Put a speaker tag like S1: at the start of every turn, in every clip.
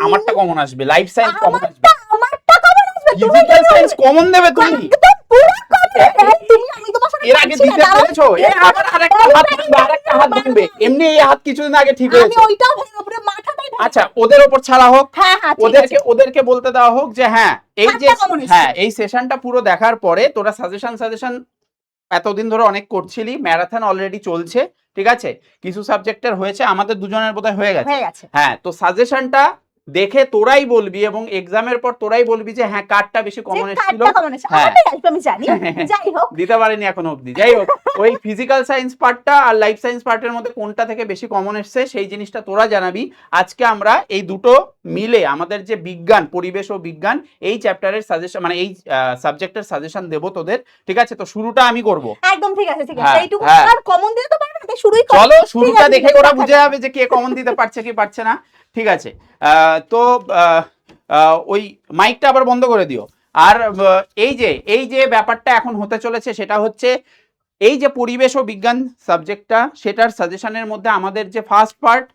S1: আমারটা কমন আসবে life science common আসবে।
S2: আমারটা কমন আসবে
S1: ফিজিক্যাল সায়েন্স কমন দেবে তুমি?
S2: একদম পুরো common। এই, তুমি আমি তোমার সাথে
S1: এর আগে দিতে পেরেছ এর আবার আরেকটা হাত ভাঙবে আরেকটা হাত ভাঙবে এমনি এই হাত কিছুদিন আগে ঠিক
S2: আমি ওইটাও ভেঙে পুরো মাথাটাই
S1: আচ্ছা ওদের ওপর ছাড়া হোক
S2: হ্যাঁ
S1: ওদেরকে ওদেরকে বলতে দেওয়া হোক যে এই যে
S2: এসছে।
S1: হ্যাঁ এই সেশনটা পুরো দেখার পরে তোরা সাজেশন সাজেশন এতদিন ধরে অনেক করছিলি ম্যারাথন অলরেডি চলছে ঠিক আছে? কিছু সাবজেক্টের হয়েছে আমাদের দুজনের বোধহয় হয়ে গেছে।
S2: হ্যাঁ
S1: তো সাজেশনটা দেখে তোরাই বলবি এবং এক্সামের পর তোরাই বলবি যে হ্যাঁ কার্ডটা বেশি কমন এসেছিল
S2: এসেছে
S1: হ্যাঁ।
S2: আমি জানি। যাই হোক।
S1: দিতে পারিনি এখনও অবধি। যাই হোক ওই ফিজিক্যাল সায়েন্স পার্টটা আর লাইফ সায়েন্স পার্টের মধ্যে কোনটা থেকে বেশি কমন এসছে সেই জিনিসটা তোরা জানাবি। আজকে আমরা এই দুটো মিলে আমাদের যে বিজ্ঞান পরিবেশ ও বিজ্ঞান এই চ্যাপ্টারের সাজেশন মানে এই সাবজেক্টের সাজেশন দেবো তোদের। ঠিক আছে? তো শুরুটা আমি করব।
S2: একদম ঠিক আছে ঠিক আছে।
S1: হ্যাঁ,
S2: এইটুকু
S1: হ্যাঁ।
S2: আর কমন দিতে তো তাই শুরুই
S1: চলো শুরুটা দেখে ওরা। বুঝে যাবে যে কে কমন দিতে পারছে কি পারছে না। ঠিক আছে। তো ওই মাইকটা আবার বন্ধ করে দিও। আর এই যে এই যে ব্যাপারটা এখন হতে চলেছে সেটা হচ্ছে এই যে পরিবেশ ও বিজ্ঞান সাবজেক্টটা সেটার সাজেশনের মধ্যে আমাদের যে ফার্স্ট পার্ট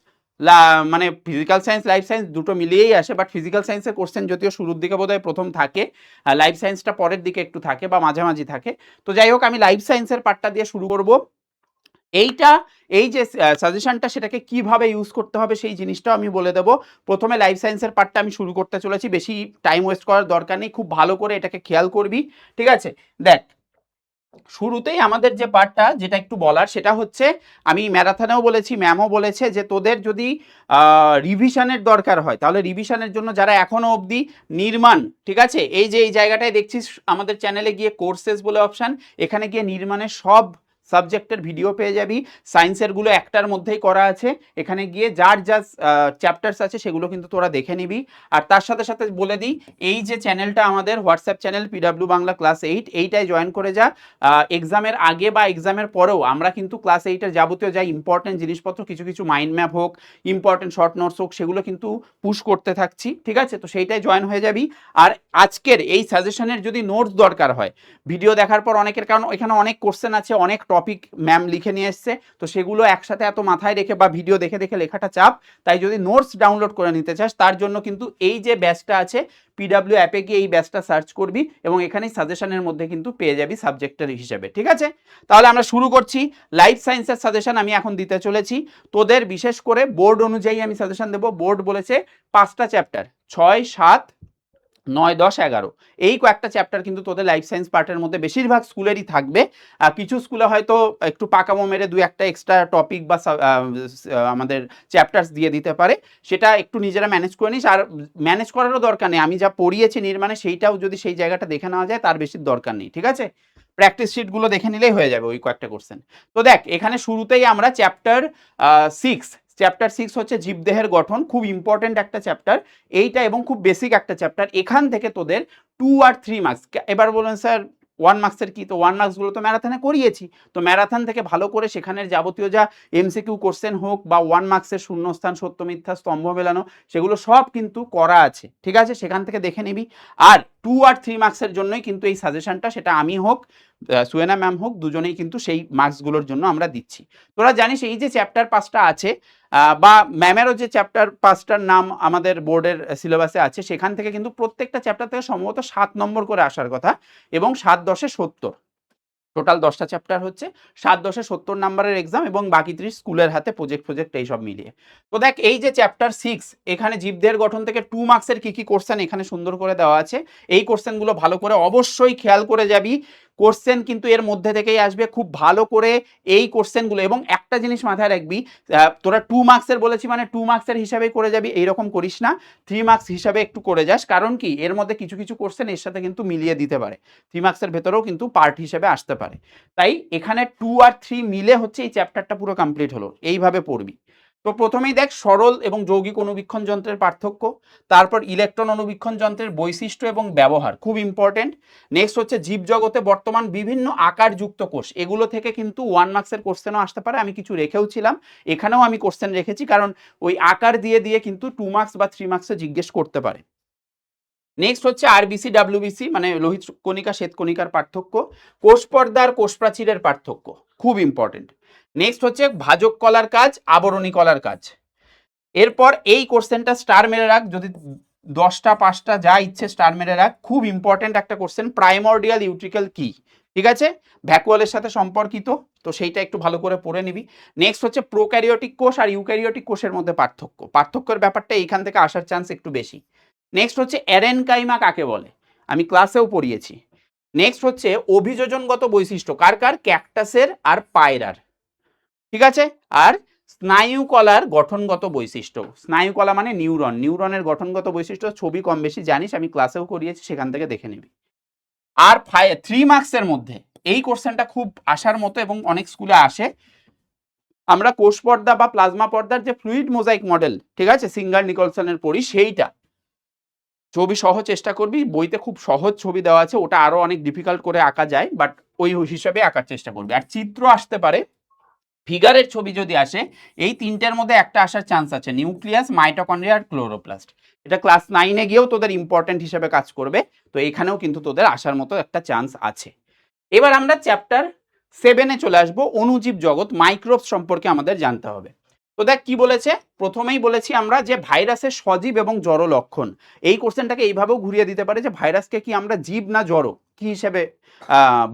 S1: মানে ফিজিক্যাল সায়েন্স লাইফ সায়েন্স দুটো মিলিয়েই আসে বাট ফিজিক্যাল সায়েন্সের কোশ্চেন যদিও শুরুর দিকে বোধহয় প্রথম থাকে লাইফ সায়েন্সটা পরের দিকে একটু থাকে বা মাঝামাঝি থাকে। তো যাই হোক আমি লাইফ সায়েন্সের পার্টটা দিয়ে শুরু করব। এইটা, এই যে সাজেশনটা সেটাকে কীভাবে ইউজ করতে হবে সেই জিনিসটাও আমি বলে দেবো। প্রথমে লাইফ সায়েন্সের পার্টটা আমি শুরু করতে চলেছি। বেশি টাইম ওয়েস্ট করার দরকার নেই। খুব ভালো করে এটাকে খেয়াল করবি, ঠিক আছে? দেখ, শুরুতেই আমাদের যে পার্টটা যেটা একটু বলার, সেটা হচ্ছে, আমি ম্যারাথনেও বলেছি, ম্যামও বলেছে যে, তোদের যদি রিভিশনের দরকার হয়, তাহলে রিভিশনের জন্য যারা এখনও অবধি নির্মাণ, ঠিক আছে? এই যে, এই জায়গাটায় দেখছিস আমাদের চ্যানেলে গিয়ে কোর্সেস বলে অপশান এখানে গিয়ে নির্মাণের সব সাবজেক্টের ভিডিও পেয়ে যাবি। সায়েন্সেরগুলো একটার মধ্যেই করা আছে। এখানে গিয়ে যার যা চ্যাপ্টার্স আছে সেগুলো কিন্তু তোরা দেখে নিবি। আর তার সাথে সাথে বলে দিই, এই যে চ্যানেলটা আমাদের WhatsApp channel PW Bangla class eight এইটাই জয়েন করে যা। এক্সামের আগে বা এক্সামের পরেও আমরা কিন্তু ক্লাস এইটের যাবতীয় যা ইম্পর্টেন্ট জিনিসপত্র, কিছু কিছু মাইন্ড ম্যাপ হোক ইম্পর্টেন্ট শর্ট নোটস হোক, সেগুলো কিন্তু পুশ করতে থাকছি। ঠিক আছে? তো সেইটাই জয়েন হয়ে যাবি। আর আজকের এই সাজেশনের যদি নোটস দরকার হয় ভিডিও দেখার পর অনেকের, কারণ এখানে অনেক কোশ্চেন আছে, অনেক টপিক ম্যাম লিখে নিয়ে এসছে। তো সেগুলো একসাথে এত মাথায় রেখে বা ভিডিও দেখে দেখে লেখাটা চাপ। তাই যদি নোটস ডাউনলোড করে নিতে চাস, তার জন্য কিন্তু এই যে ব্যাচটা আছে পিডাব্লিউ অ্যাপে গিয়ে এই ব্যাচটা সার্চ করবি এবং এখানেই সাজেশনের মধ্যে কিন্তু পেয়ে যাবি সাবজেক্টের হিসেবে, ঠিক আছে? তাহলে আমরা শুরু করছি। লাইফ সায়েন্সের সাজেশন আমি এখন দিতে চলেছি। তোদের বিশেষ করে বোর্ড অনুযায়ী আমি সাজেশন দেবো। বোর্ড বলেছে পাঁচটা চ্যাপ্টার ছয়, সাত নয়, দশ, এগারো। এই কয়েকটা চ্যাপ্টার কিন্তু তোদের লাইফ সায়েন্স পার্টের মধ্যে বেশিরভাগ স্কুলেরই থাকবে। আর কিছু স্কুলে হয়তো একটু পাকামো মেরে দু একটা এক্সট্রা টপিক বা আমাদের চ্যাপ্টার্স দিয়ে দিতে পারে। সেটা একটু নিজেরা ম্যানেজ করে নিস। আর ম্যানেজ করারও দরকার নেই। আমি যা পড়িয়েছি নির্মাণে, সেইটাও যদি সেই জায়গাটা দেখে নেওয়া যায়, তার বেশি দরকার নেই, ঠিক আছে? প্র্যাকটিস শিটগুলো দেখে নিলেই হয়ে যাবে ওই কয়েকটা কোশ্চেন তো দেখ, এখানে শুরুতেই আমরা চ্যাপ্টার সিক্স চ্যাপ্টার সিক্স হচ্ছে জীবদেহের গঠন। খুব ইম্পর্টেন্ট একটা চ্যাপ্টার এইটা এবং খুব বেসিক একটা চ্যাপ্টার এখান থেকে তোদের টু আর থ্রি মার্কস এবার বলুন স্যার ওয়ান মার্কসের কি? তো ওয়ান মার্কসগুলো তো ম্যারাথনে করিয়েছি। তো ম্যারাথন থেকে ভালো করে সেখানের যাবতীয় যা এমসিকিউ কোশ্চেন হোক বা ওয়ান মার্কসের শূন্যস্থান, সত্য মিথ্যা, স্তম্ভ মেলানো, সেগুলো সব কিন্তু করা আছে। ঠিক আছে? সেখান থেকে দেখে নিবি। আর টু আর থ্রি মার্কসের জন্যই কিন্তু এই সাজেশনটা সেটা আমি হোক সুয়েনা ম্যাম হোক, দুজনেই কিন্তু সেই মার্কসগুলোর জন্য আমরা দিচ্ছি। তোরা জানিস এই যে চ্যাপ্টার পাঁচটা আছে বা ম্যামেরও যে চ্যাপ্টার পাঁচটার নাম আমাদের বোর্ডের সিলেবাসে আছে, সেখান থেকে কিন্তু প্রত্যেকটা চ্যাপ্টার থেকে সম্ভবত সাত নম্বর করে আসার কথা এবং সাত দশে সত্তর। টোটাল দশটা চ্যাপ্টার হচ্ছে, সাত দশে সত্তর নাম্বারের এক্সাম এবং বাকি ত্রিশ স্কুলের হাতে প্রজেক্ট প্রজেক্ট এইসব মিলিয়ে। তো দেখ, এই যে চ্যাপ্টার সিক্স এখানে জীবদের গঠন থেকে টু মার্কসের কি কি কোশ্চেন এখানে সুন্দর করে দেওয়া আছে, এই কোশ্চেনগুলো ভালো করে অবশ্যই খেয়াল করে যাবি। কোশ্চেন কিন্তু এর মধ্যে থেকেই আসবে। খুব ভালো করে এই কোশ্চেনগুলো এবং একটা জিনিস মাথায় রাখবি তোরা টু মার্কসের বলেছি মানে টু মার্কসের হিসাবে করে যাবি, এইরকম করিস না। থ্রি মার্কস হিসাবে একটু করে যাস, কারণ কি এর মধ্যে কিছু কিছু কোশ্চেন এর সাথে কিন্তু মিলিয়ে দিতে পারে। থ্রি মার্কসের ভেতরেও কিন্তু পার্ট হিসেবে আসতে পারে। তাই এখানে টু আর থ্রি মিলে হচ্ছে এই চ্যাপ্টারটা পুরো কমপ্লিট হলো, এইভাবে পড়বি। তো প্রথমেই দেখ সরল এবং যৌগিক অনুবীক্ষণ যন্ত্রের পার্থক্য, তারপর ইলেকট্রন অনুবীক্ষণ যন্ত্রের বৈশিষ্ট্য এবং ব্যবহার, খুব ইম্পর্টেন্ট নেক্সট হচ্ছে জীবজগতে বর্তমান বিভিন্ন আকারযুক্ত কোষ, এগুলো থেকে কিন্তু ওয়ান মার্কসের কোশ্চেনও আসতে পারে, আমি কিছু রেখেও ছিলাম, এখানেও আমি কোশ্চেন রেখেছি, কারণ ওই আকার দিয়ে দিয়ে কিন্তু টু মার্কস বা থ্রি মার্কসে জিজ্ঞেস করতে পারে। নেক্সট হচ্ছে আরবিসি ডাব্লিউবিসি মানে লোহিত কণিকা, শ্বেত কণিকার পার্থক্য কোষ পর্দা আর কোষ প্রাচীরের পার্থক্য, খুব ইম্পর্টেন্ট নেক্সট হচ্ছে ভাজক কলার কাজ, আবরণী কলার কাজ। এরপর এই কোশ্চেনটা স্টার মেরে রাখ, যদি দশটা, পাঁচটা, যা ইচ্ছে স্টার মেরে রাখ, খুব ইম্পর্টেন্ট একটা কোশ্চেন প্রাইমর্ডিয়াল ইউট্রিক্যাল কি? ঠিক আছে? ভ্যাকুয়ালের সাথে সম্পর্কিত, তো সেইটা একটু ভালো করে পড়ে নিবি। নেক্সট হচ্ছে প্রোক্যারিওটিক কোষ আর ইউক্যারিওটিক কোষের মধ্যে পার্থক্য। পার্থক্যের ব্যাপারটা এইখান থেকে আসার চান্স একটু বেশি। নেক্সট হচ্ছে অ্যারেনকাইমা কাকে বলে? আমি ক্লাসেও পড়িয়েছি। নেক্সট হচ্ছে অভিযোজনগত বৈশিষ্ট্য। কার কার? ক্যাকটাসের আর পায়রার। ঠিক আছে? আর স্নায়ু কলার গঠনগত বৈশিষ্ট্য। স্নায়ু কলা মানে নিউরন। নিউরনের গঠনগত বৈশিষ্ট্য ছবি কম বেশি জানিস, আমি ক্লাসেও করিয়েছি, সেখান থেকে দেখে নিবি। আর ফাই থ্রি মার্কসের মধ্যে। এই কোশ্চেনটা খুব আসার মতো এবং অনেক স্কুলে আসে। আমরা কোষ পর্দা বা প্লাজমা পর্দার যে ফ্লুইড মোজাইক মডেল ঠিক আছে? সিঙ্গার নিকলসনের পড়ি, সেইটা। ছবি সহ চেষ্টা করবি, বইতে খুব সহজ ছবি দেওয়া আছে, ওটা আরও অনেক ডিফিকাল্ট করে আঁকা যায় বাট ওই হিসাবে আঁকার চেষ্টা করবি। আর চিত্র আসতে পারে ফিগারের ছবি যদি আসে, এই তিনটার মধ্যে একটা আসার চান্স আছে নিউক্লিয়াস মাইটোকন্ড্রিয়া আর ক্লোরোপ্লাস্ট এটা ক্লাস নাইনে গিয়েও তোদের ইম্পর্টেন্ট হিসাবে কাজ করবে, তো এখানেও কিন্তু তোদের আসার মতো একটা চান্স আছে। এবার আমরা চ্যাপ্টার সেভেনে চলে আসব, অনুজীব জগৎ মাইক্রোবস সম্পর্কে আমাদের জানতে হবে। তো দেখ কি বলেছে? প্রথমেই বলেছি আমরা যে ভাইরাসের সজীব এবং জড় লক্ষণ। এই কোশ্চেনটাকে এইভাবেও ঘুরিয়ে দিতে পারে যে ভাইরাসকে কি আমরা জীব না জড়? কি হিসেবে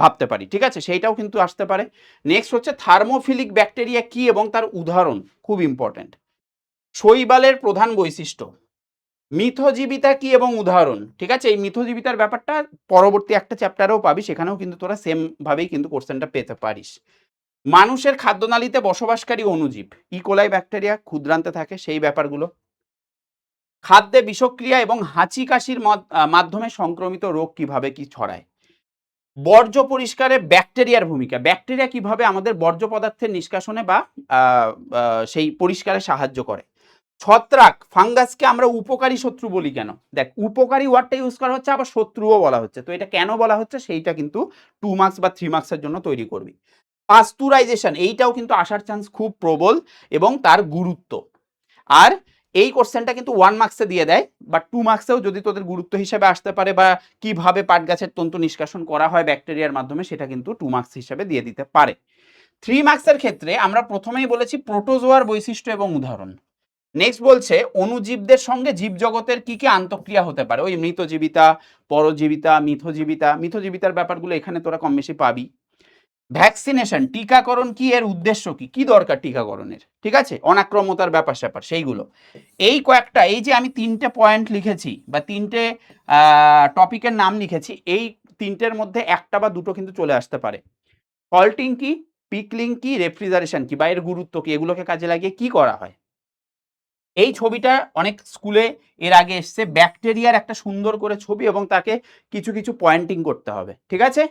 S1: ভাবতে পারি, ঠিক আছে? সেইটাও কিন্তু আসতে পারে। নেক্সট হচ্ছে থার্মোফিলিক ব্যাকটেরিয়া কি এবং তার উদাহরণ? খুব ইম্পর্ট্যান্ট শৈবালের প্রধান বৈশিষ্ট্য। মিথজীবিতা কি এবং উদাহরণ? ঠিক আছে? এই মিথজীবিতার ব্যাপারটা পরবর্তী একটা চ্যাপ্টারেও পাবি, সেখানেও কিন্তু তোরা সেম ভাবেই কিন্তু কোশ্চেনটা পেতে পারিস। মানুষের খাদ্যনালীতে বসবাসকারী অণুজীব ইকোলাই ব্যাকটেরিয়া ক্ষুদ্রান্তে থাকে, সেই ব্যাপারগুলো। খাদ্যে বিষক্রিয়া এবং হাঁচি কাশির মাধ্যমে সংক্রমিত রোগ কীভাবে কি ছড়ায়? বর্জ্য পরিষ্কারে ব্যাকটেরিয়ার ভূমিকা। ব্যাকটেরিয়া কীভাবে আমাদের বর্জ্য পদার্থের নিষ্কাশনে বা সেই পরিষ্কারে সাহায্য করে? ছত্রাক, ফাঙ্গাসকে আমরা উপকারী শত্রু বলি কেন? দেখ, উপকারী ওয়ার্ডটা ইউজ করা হচ্ছে, আবার শত্রুও বলা হচ্ছে। তো এটা কেন বলা হচ্ছে, সেইটা কিন্তু টু মার্কস বা থ্রি মার্কসের জন্য তৈরি করবি। পাস্তুরাইজেশন, এইটাও কিন্তু আসার চান্স খুব প্রবল এবং তার গুরুত্ব। আর এই কোশ্চেনটা কিন্তু ওয়ান মার্কসে দিয়ে দেয় বা টু মার্কসেও যদি তোদের গুরুত্ব হিসাবে আসতে পারে বা কীভাবে পাট গাছের তন্তু নিষ্কাশন করা হয় ব্যাকটেরিয়ার মাধ্যমে, সেটা কিন্তু টু মার্কস হিসাবে দিয়ে দিতে পারে। থ্রি মার্কসের ক্ষেত্রে আমরা প্রথমেই বলেছি প্রোটোজোয়ার বৈশিষ্ট্য এবং উদাহরণ। নেক্সট বলছে অণুজীবদের সঙ্গে জীবজগতের কি কি আন্তঃক্রিয়া হতে পারে? ওই মৃতজীবিতা, পরজীবিতা, মিথজীবিতা, মিথজীবিতার ব্যাপারগুলো এখানে তোরা কম বেশি পাবি। ভ্যাকসিনেশন টিকাকরণ কি? এর উদ্দেশ্য কি? কি দরকার টিকাকরণের? ঠিক আছে? অনাক্রমতার ব্যাপার স্যাপার, সেইগুলো। এই কয়েকটা, এই যে আমি তিনটে পয়েন্ট লিখেছি বা তিনটে টপিকের নাম লিখেছি, এই তিনটের মধ্যে একটা বা দুটো কিন্তু চলে আসতে পারে। ফল্টিং কি? পিকলিং কি? রেফ্রিজারেশন কি? বা এর গুরুত্ব কি? এগুলোকে কাজে লাগিয়ে কি করা হয়? এই ছবিটা অনেক স্কুলে এর আগে এসছে। ব্যাকটেরিয়ার একটা সুন্দর করে ছবি এবং তাকে কিছু কিছু পয়েন্টিং করতে হবে। ঠিক আছে?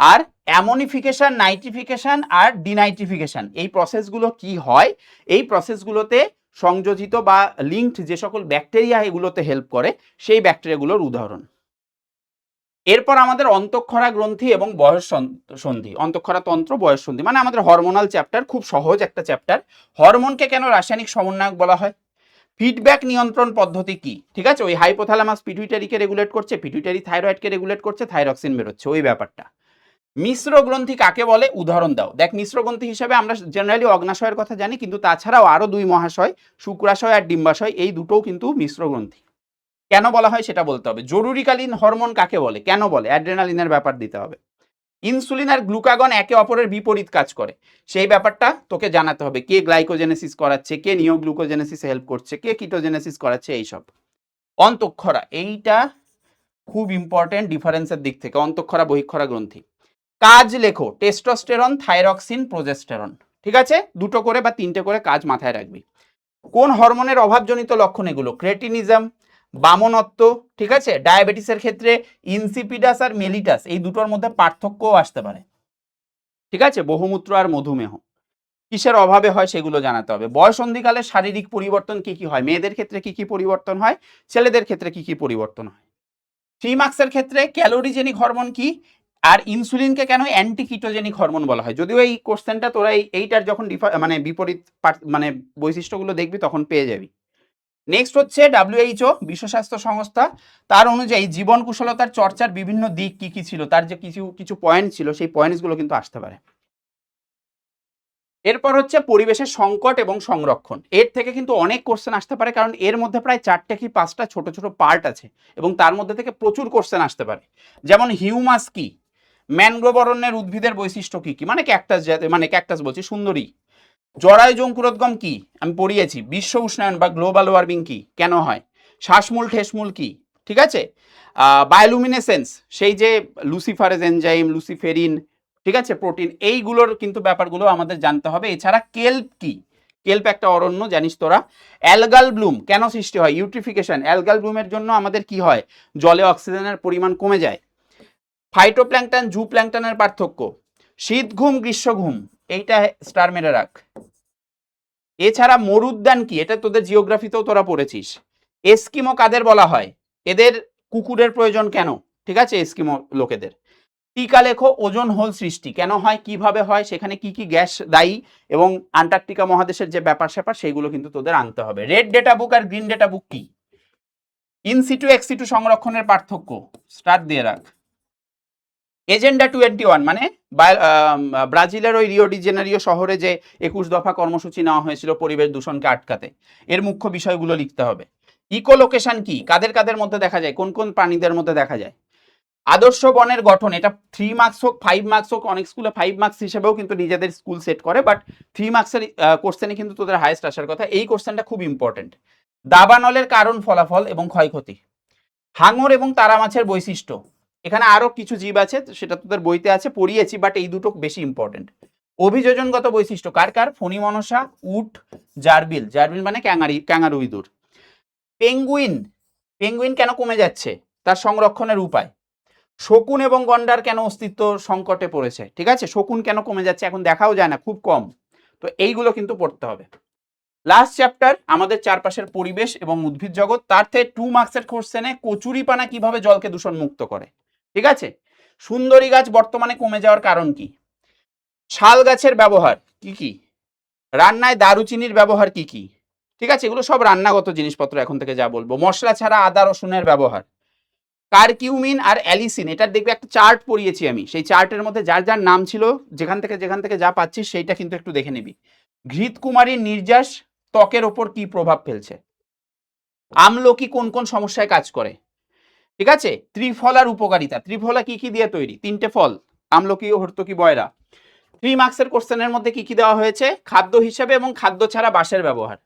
S1: আর অ্যামোনিফিকেশন, নাইট্রিফিকেশন আর ডিনাইট্রিফিকেশন। এই প্রসেসগুলো কি হয়? এই প্রসেসগুলোতে সংযোজিত বা লিঙ্কড যে সকল ব্যাকটেরিয়া এগুলোতে হেল্প করে, সেই ব্যাকটেরিয়াগুলোর উদাহরণ। এরপর আমাদের অন্তঃক্ষরা গ্রন্থি এবং বয়স সন্ধি। অন্তঃক্ষরা তন্ত্র, বয়স সন্ধি মানে আমাদের হরমোনাল চ্যাপ্টার খুব সহজ একটা চ্যাপ্টার হরমোনকে কেন রাসায়নিক সমন্বয়ক বলা হয়? ফিডব্যাক নিয়ন্ত্রণ পদ্ধতি কি? ঠিক আছে? ওই হাইপোথ্যালামাস পিটুইটারিকে রেগুলেট করছে পিটুইটারি থাইরয়েডকে রেগুলেট করছে থাইরক্সিন বেরোচ্ছে, ওই ব্যাপারটা। মিশ্র গ্রন্থি কাকে বলে? উদাহরণ দাও। দেখ মিশ্র গ্রন্থি হিসেবে আমরা জেনারেলি অগ্নাশয়ের কথা জানি, কিন্তু তাছাড়াও আরও দুই মহাশয়, শুক্রাশয় আর ডিম্বাশয়, এই দুটোও কিন্তু মিশ্র গ্রন্থি কেন বলা হয় সেটা বলতে হবে। জরুরিকালীন হরমোন কাকে বলে? কেন বলে? অ্যাড্রেনালিনের ব্যাপার দিতে হবে। ইনসুলিন আর গ্লুকাগন একে অপরের বিপরীত কাজ করে। সেই ব্যাপারটা তোকে জানাতে হবে। কে গ্লাইকোজেনেসিস করাচ্ছে, কে নিও গ্লুকোজেনেসিস হেল্প করছে, কে কিটোজেনেসিস করাচ্ছে, এইসব। অন্তক্ষরা, এইটা খুব ইম্পর্টেন্ট ডিফারেন্সের দিক থেকে। অন্তঃক্ষরা, বহিক্ষরা গ্রন্থি। কাজ লেখো টেস্টোস্টেরন থাইরক্সিন প্রোজেস্টেরন ঠিক আছে? দুটো করে বা তিনটে করে কাজ মাথায় রাখবি। কোন হরমোনের অভাবজনিত লক্ষণ এগুলো? ক্রেটিনিজম, বামনত্ব, ঠিক আছে? ডায়াবেটিসের ক্ষেত্রে ইনসিপিডাস আর মেলিটাস, এই দুটোর মধ্যে পার্থক্যও আসতে পারে। ঠিক আছে? বহুমূত্র আর মধুমেহ। কিসের অভাবে হয় সেগুলো জানাতে হবে। বয়সন্ধিকালে শারীরিক পরিবর্তন কি কি হয়? মেয়েদের ক্ষেত্রে কি কি পরিবর্তন হয়? ছেলেদের ক্ষেত্রে কি কি পরিবর্তন হয়? থ্রি মার্কসের ক্ষেত্রে ক্যালোরিজেনিক হরমোন কি? আর ইনসুলিনকে কেন অ্যান্টি কিটোজেনিক হরমোন বলা হয়? যদিও এই কোশ্চেনটা তোরা এইটার যখন মানে বিপরীত পার- মানে বৈশিষ্ট্যগুলো দেখবি তখন পেয়ে যাবি। নেক্সট হচ্ছে ডাব্লিউএইচও বিশ্ব স্বাস্থ্য সংস্থা। তার অনুযায়ী জীবন কুশলতার চর্চার বিভিন্ন দিক কি কি ছিল, তার যে কিছু কিছু পয়েন্ট ছিল, সেই পয়েন্টসগুলো কিন্তু আসতে পারে। এরপর হচ্ছে পরিবেশের সংকট এবং সংরক্ষণ। এর থেকে কিন্তু অনেক কোশ্চেন আসতে পারে, কারণ এর মধ্যে প্রায় চারটে কি পাঁচটা ছোট ছোট পার্ট আছে এবং তার মধ্যে থেকে প্রচুর কোশ্চেন আসতে পারে। যেমন হিউমাস কি? ম্যানগ্রোভ অরণ্যের উদ্ভিদের বৈশিষ্ট্য কি কি? মানে ক্যাকটাস মানে ক্যাকটাস বলছি, সুন্দরী। জরায়ু জঙ্কুরোদ্গম কি? আমি পড়িয়েছি। বিশ্ব উষ্ণায়ন বা গ্লোবাল ওয়ার্মিং কি? কেন হয়? শ্বাসমূল, ঠেসমূল কি? ঠিক আছে? বায়োলুমিনেসেন্স, সেই যে লুসিফারেজ এনজাইম, লুসিফেরিন, ঠিক আছে? প্রোটিন, এইগুলোর কিন্তু ব্যাপারগুলো আমাদের জানতে হবে। এছাড়া কেল্প কি? কেল্প একটা অরণ্য, জানিস তোরা। অ্যালগাল ব্লুম, কেন সৃষ্টি হয়? ইউট্রিফিকেশন। অ্যালগাল ব্লুমের জন্য আমাদের কি হয়? জলে অক্সিজেনের পরিমাণ কমে যায়। ফাইটোপ্ল্যাঙ্কটন জু প্ল্যাঙ্কটনের পার্থক্য। শীত ঘুম, গ্রীষ্ম ঘুম, এইটা স্টার মেরে রাখ। এছাড়া মরুদ্যান কি? এটা তোদের জিওগ্রাফিতেও তোরা পড়েছিস। এস্কিমো কাদের বলা হয়? এদের কুকুরের প্রয়োজন কেন? ঠিক আছে, এস্কিমো লোকেদের। টিকা লেখো, ওজন হোল সৃষ্টি, কেন হয়, কীভাবে হয়, সেখানে কি কি গ্যাস দায়ী এবং আন্টার্কটিকা মহাদেশের যে ব্যাপার স্যাপার, সেগুলো কিন্তু তোদের আনতে হবে। রেড ডেটা বুক আর গ্রিন ডেটা বুক কি? ইন সিটু, এক্স সিটু সংরক্ষণের পার্থক্য স্টার্ট দিয়ে রাখ। এজেন্ডা টোয়েন্টি ওয়ান মানে ব্রাজিলের ওই রিও ডি জেনারিও শহরে যে একুশ দফা কর্মসূচি নেওয়া হয়েছিল পরিবেশ দূষণকে আটকাতে। এর মুখ্য বিষয়গুলো লিখতে হবে। ইকো লোকেশন কি? কাদের কাদের মধ্যে দেখা যায়? কোন কোন প্রাণীদের মধ্যে দেখা যায়? আদর্শ বনের গঠন, এটা থ্রি মার্কস হোক ফাইভ মার্কস হোক, অনেক স্কুলে ফাইভ মার্কস হিসেবেও কিন্তু নিজেদের স্কুল সেট করে বাট থ্রি মার্কসের কোশ্চেনে কিন্তু তোদের হায়েস্ট আসার কথা। এই কোশ্চেনটা খুব ইম্পর্টেন্ট দাবানলের কারণ ফলাফল এবং ক্ষয়ক্ষতি। হাঙর এবং তারা মাছের বৈশিষ্ট্য। এখানে আরও কিছু জীব আছে, সেটা তোদের বইতে আছে, পড়িয়েছি বাট এই দুটো বেশি ইম্পর্টেন্ট অভিযোজনগত বৈশিষ্ট্য, কার কার? ফণি মনসা, উট, জারবিল। জারবিল মানে ক্যাঙারি ক্যাঙারু ইঁদুর পেঙ্গুইন পেঙ্গুইন কেন কমে যাচ্ছে? তার সংরক্ষণের উপায়। শকুন এবং গন্ডার কেন অস্তিত্ব সংকটে পড়েছে? ঠিক আছে? শকুন কেন কমে যাচ্ছে? এখন দেখাও যায় না, খুব কম। তো এইগুলো কিন্তু পড়তে হবে। লাস্ট চ্যাপ্টার আমাদের চারপাশের পরিবেশ এবং উদ্ভিদ জগৎ। তার থেকে টু মার্কসের কোশ্চেনে কচুরিপানা কীভাবে জলকে দূষণ মুক্ত করে? ঠিক আছে? সুন্দরী গাছ বর্তমানে কমে যাওয়ার কারণ কি? শাল গাছের ব্যবহার কি কি? রান্নায় দারুচিনির ব্যবহার কি কি? ঠিক আছে? এগুলো সব রান্নাগত জিনিসপত্র এখন থেকে যা বলব। মশলা ছাড়া আদা, রসুনের ব্যবহার। কারকিউমিন আর অ্যালিসিন, এটার দেখবে একটা চার্ট পড়িয়েছি আমি। সেই চার্টের মধ্যে যার যার নাম ছিল, যেখান থেকে যেখান থেকে যা পাচ্ছিস সেইটা কিন্তু একটু দেখে নিবি। ঘৃত কুমারীর নির্যাস ত্বকের ওপর কি প্রভাব ফেলছে? আমলকি কোন কোন সমস্যায় কাজ করে? ঠিক আছে? ত্রিফলার উপকারিতা। ত্রিফলা কি কি দিয়ে তৈরি? তিনটে ফল। আমলকি, হর্তকি, বয়রা। থ্রি মার্কসের কোশ্চেনের মধ্যে কি কি দেওয়া হয়েছে? খাদ্য হিসেবে এবং খাদ্য ছাড়া বাঁশের ব্যবহার।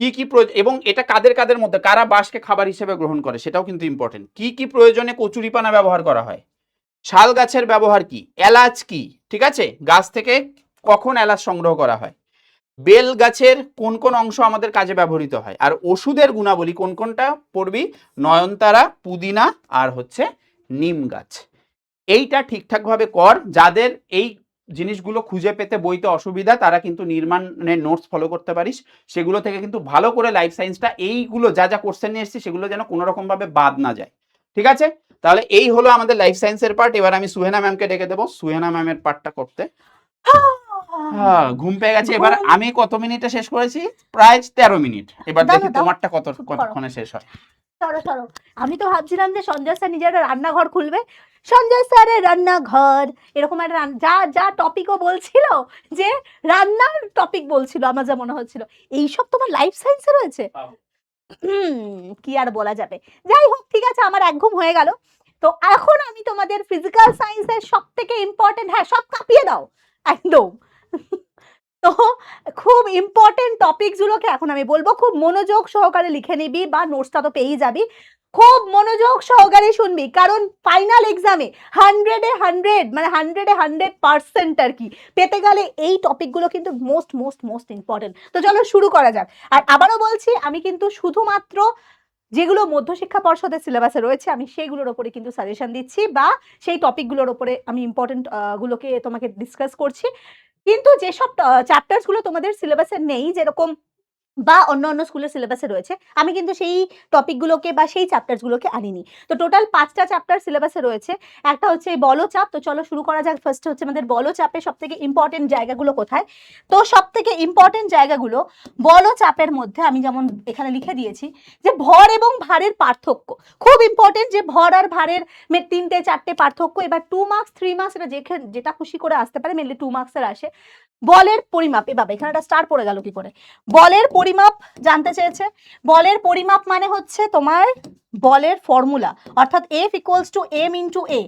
S1: কি কি এবং এটা কাদের কাদের মধ্যে? কারা বাঁশকে খাবার হিসেবে গ্রহণ করে? সেটাও কিন্তু ইম্পর্টেন্ট কি কি প্রয়োজনে কচুরিপানা ব্যবহার করা হয়? শাল গাছের ব্যবহার কি? এলাচ কি? ঠিক আছে? গাছ থেকে কখন এলাচ সংগ্রহ করা হয়? বেল গাছের কোন কোন অংশ আমাদের কাজে ব্যবহৃত হয়? আর ওষুধের গুণাবলী কোন কোনটা পড়বি? নয়নতারা, পুদিনা আর হচ্ছে নিম গাছ। এইটা ঠিকঠাকভাবে কর। যাদের এই জিনিসগুলো খুঁজে পেতে বইতে অসুবিধা, তারা কিন্তু নির্মাণের নোটস ফলো করতে পারিস। সেগুলো থেকে কিন্তু ভালো করে লাইফ সায়েন্সটা এইগুলো যা যা কোশ্চেন নিয়ে এসেছি সেগুলো যেন কোনো রকম বাদ না যায়। ঠিক আছে? তাহলে এই হলো আমাদের লাইফ সায়েন্সের পার্ট এবার আমি সুহেনা ম্যামকে ডেকে দেবো। সুহেনা ম্যামের পার্টটা করতে। হ্যাঁ, ঘুম পেয়ে গেছে। এবার আমি কত মিনিটে শেষ করেছি? প্রায় তেরো মিনিট। এবার দেখি তোমারটা কত কতক্ষণে শেষ হয়।
S2: সরো সরো। আমি তো ভাবছিলাম যে সঞ্জয় স্যার নিজের একটা রান্নাঘর খুলবে। সঞ্জয় স্যারের রান্নাঘর। এরকম একটা যা যা টপিকও বলছিল যে রান্নার টপিক বলছিল আমার যা মনে হচ্ছিল। এইসব তোমার লাইফ সায়েন্সে রয়েছে। কি আর বলা যাবে? যাই হোক ঠিক আছে আমার এক ঘুম হয়ে গেল। তো এখন আমি তোমাদের ফিজিক্যাল সায়েন্সের সব থেকে ইম্পর্টেন্ট হ্যাঁ সব কাঁপিয়ে দাও। একদম। তো খুব ইম্পর্টেন্ট টপিকসগুলোকে এখন আমি বলব। খুব মনোযোগ সহকারে লিখে নিবি বা নোটসটা তো পেয়েই যাবি। খুব মনোযোগ সহকারে শুনবি, কারণ ফাইনাল এক্সামে হান্ড্রেডে হান্ড্রেড মানে হান্ড্রেডে হান্ড্রেড পার্সেন্ট আর কি, পেতে গেলে এই টপিকগুলো কিন্তু মোস্ট মোস্ট মোস্ট ইম্পর্টেন্ট তো চলো শুরু করা যাক। আর আবারও বলছি, আমি কিন্তু শুধুমাত্র যেগুলো মধ্যশিক্ষা পর্ষদের সিলেবাসে রয়েছে, আমি সেইগুলোর ওপরে কিন্তু সাজেশন দিচ্ছি বা সেই টপিকগুলোর ওপরে আমি ইম্পর্টেন্ট গুলোকে তোমাকে ডিসকাস করছি। কিন্তু যেসব চ্যাপ্টারসগুলো তোমাদের সিলেবাসে নেই যেরকম বা অন্য অন্য স্কুলের সিলেবাসে রয়েছে। আমি কিন্তু সেই টপিকগুলোকে বা সেই চ্যাপ্টার্সগুলোকে আনিনি। তো টোটাল পাঁচটা চ্যাপ্টার সিলেবাসে রয়েছে। একটা হচ্ছে এই বলচাপ তো চলো শুরু করা যাক। ফার্স্ট হচ্ছে আমাদের বলচাপে সব থেকে ইম্পর্টেন্ট জায়গাগুলো কোথায়? তো সব থেকে ইম্পর্টেন্ট জায়গাগুলো বলচাপের মধ্যে আমি যেমন এখানে লিখে দিয়েছি যে ভর এবং ভারের পার্থক্য। খুব ইম্পর্টেন্ট যে ভর আর ভারের তিনটে, চারটে পার্থক্য। এবার টু মার্কস থ্রি মার্কস এটা যেটা খুশি করে আসতে পারে মেনলি টু মার্কসের আসে। বলের পরিমাপ, এ বাবা, এখানে একটা স্টার পড়ে গেল কি করে? বলের পরিমাপ জানতে চেয়েছে। বলের পরিমাপ মানে হচ্ছে তোমার বলের ফর্মুলা অর্থাৎ F equals to M into A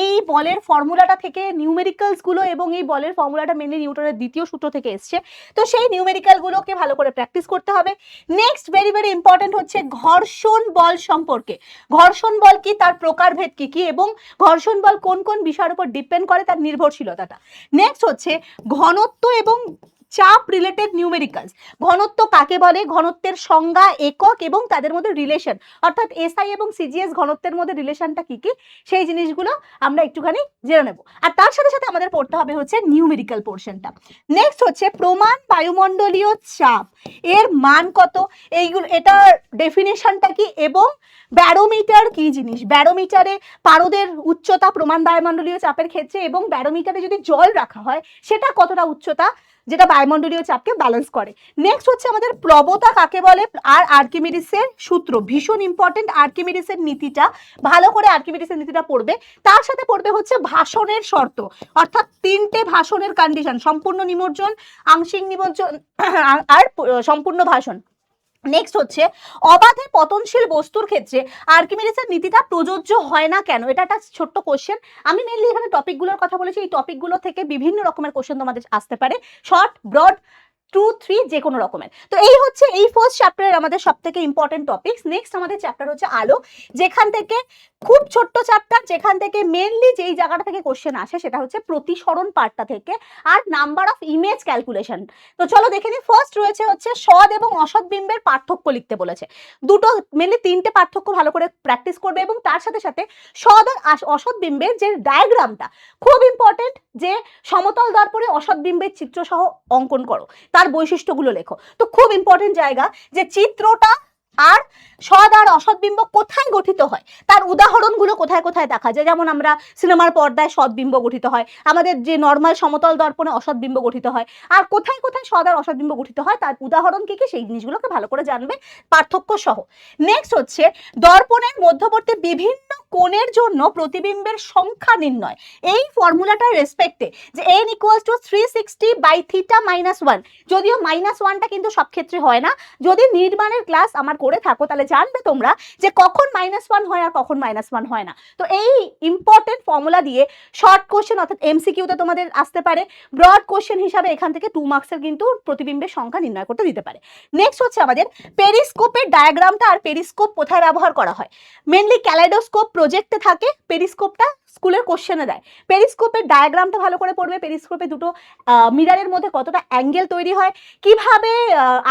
S2: এই বলের ফর্মুলাটা থেকে নিউমেরিক্যালসগুলো এবং এই বলের ফর্মুলাটা মেনলি নিউটনের দ্বিতীয় সূত্র থেকে এসছে। তো সেই নিউমেরিক্যাল গুলোকে ভালো করে প্র্যাকটিস করতে হবে। নেক্সট ভেরি ভেরি ইম্পর্টেন্ট হচ্ছে ঘর্ষণ বল সম্পর্কে। ঘর্ষণ বল কি? তার প্রকারভেদ কি কি এবং ঘর্ষণ বল কোন কোন বিষয়ের উপর ডিপেন্ড করে? তার নির্ভরশীলতাটা। নেক্সট হচ্ছে ঘনত্ব এবং চাপ রিলেটেড নিউমেরিক্যালস ঘনত্ব কাকে বলে? ঘনত্বের সংজ্ঞা একক এবং তাদের মধ্যে রিলেশন অর্থাৎ এসআই এবং সিজিএস ঘনত্বের মধ্যে রিলেশনটা কি কি? সেই জিনিসগুলো আমরা একটুখানি জেনে নেব। আর তার সাথে সাথে আমাদের পড়তে হবে হচ্ছে নিউমেরিক্যাল পোর্শনটা নেক্সট হচ্ছে প্রমাণ বায়ুমণ্ডলীয় চাপ। এর মান কত? এইগুলো, এটার ডেফিনেশনটা কি? এবং ব্যারোমিটার কি জিনিস? ব্যারোমিটারে পারদের উচ্চতা প্রমাণ বায়ুমণ্ডলীয় চাপের ক্ষেত্রে এবং ব্যারোমিটারে যদি জল রাখা হয়, সেটা কতটা উচ্চতা? যেটা বায়ুমণ্ডলীয় চাপকে ব্যালেন্স করে। নেক্সট হচ্ছে আমাদের প্রবতা কাকে বলে? আর আর্কিমিডিসের সূত্র। ভীষণ ইম্পর্টেন্ট আর্কিমিডিসের নীতিটা। ভালো করে আর্কিমিডিসের নীতিটা পড়বে। তার সাথে পড়বে হচ্ছে ভাষণের শর্ত। অর্থাৎ তিনটে ভাষণের কন্ডিশন সম্পূর্ণ নিমজ্জন, আংশিক নিমজ্জন, আর সম্পূর্ণ ভাষণ। নেক্সট হচ্ছে, অবাধে পতনশীল বস্তুর ক্ষেত্রে আর্কিমিডিসের নীতিটা প্রযোজ্য হয় না কেন? এটা একটা ছোট্ট কোশ্চেন আমি মেনলি এখানে টপিকগুলোর কথা বলেছি। এই টপিকগুলো থেকে বিভিন্ন রকমের কোশ্চেন তোমাদের আসতে পারে। শর্ট ব্রড টু থ্রি যে কোনো রকমের। তো এই হচ্ছে এই ফার্স্ট চ্যাপ্টারের আমাদের সব থেকে ইম্পর্টেন্ট টপিকস নেক্সট আমাদের চ্যাপ্টার হচ্ছে আলো। যেখান থেকে খুব ছোট্ট চ্যাপ্টার যেখান থেকে মেনলি যেই জায়গাটা থেকে কোশ্চেন আসে সেটা হচ্ছে প্রতিসরণ পার্টটা থেকে আর নাম্বার অফ ইমেজ ক্যালকুলেশন তো চলো দেখে নিই। ফার্স্ট রয়েছে হচ্ছে সৎ এবং অসৎ বিম্বের পার্থক্য লিখতে বলেছে। দুটো মেনলি তিনটে পার্থক্য ভালো করে প্র্যাকটিস করবে এবং তার সাথে সাথে সৎ আর অসৎ বিম্বের যে ডায়াগ্রামটা খুব ইম্পর্টেন্ট যে সমতল দর্পণে অসৎ বিম্বের চিত্র সহ অঙ্কন করো। তার বৈশিষ্ট্যগুলো লেখো। তো খুব ইম্পর্টেন্ট জায়গা যে চিত্রটা আর সৎ আর অসৎ বিম্ব কোথায় গঠিত হয়? তার উদাহরণগুলো কোথায় কোথায় দেখা যায়? যেমন আমরা সিনেমার পর্দায় সৎ বিম্ব গঠিত হয়, আমাদের যে নর্মাল সমতল দর্পণে অসৎ বিম্ব গঠিত হয়, আর কোথায় কোথায় সৎ আর অসৎ বিম্ব গঠিত হয়, তার উদাহরণ কি কি? সেই জিনিসগুলোকে ভালো করে জানবে পার্থক্য সহ। নেক্সট হচ্ছে, দর্পণের মধ্যবর্তী বিভিন্ন কোণের জন্য প্রতিবিম্বের সংখ্যা নির্ণয়। এই ফর্মুলাটার রেসপেক্টে যে N equals to three sixty by theta minus one যদিও মাইনাস ওয়ানটা কিন্তু সব ক্ষেত্রে হয় না, যদি নির্মাণের ক্লাস আমার করে থাকো, তাহলে জানবে তোমরা যে কখন মাইনাস ওয়ান হয় আর কখন মাইনাস ওয়ান হয় না। তো এই ইম্পর্টেন্ট ফর্মুলা দিয়ে শর্ট কোশ্চেন অর্থাৎ এমসিকিউতে তোমাদের আসতে পারে। ব্রড কোশ্চেন হিসাবে এখান থেকে টু মার্কসের কিন্তু প্রতিবিম্বের সংখ্যা নির্ণয় করতে দিতে পারে। নেক্সট হচ্ছে আমাদের পেরিস্কোপের ডায়াগ্রামটা আর পেরিস্কোপ কোথায় ব্যবহার করা হয়। মেনলি ক্যালাইডোস্কোপ প্রজেক্টে থাকে পেরিস্কোপটা স্কুলের কোশ্চেনে দেয়। পেরিস্কোপের ডায়াগ্রামটা ভালো করে পড়বে। পেরিস্কোপে দুটো মিরারের মধ্যে কতটা অ্যাঙ্গেল তৈরি হয়, কীভাবে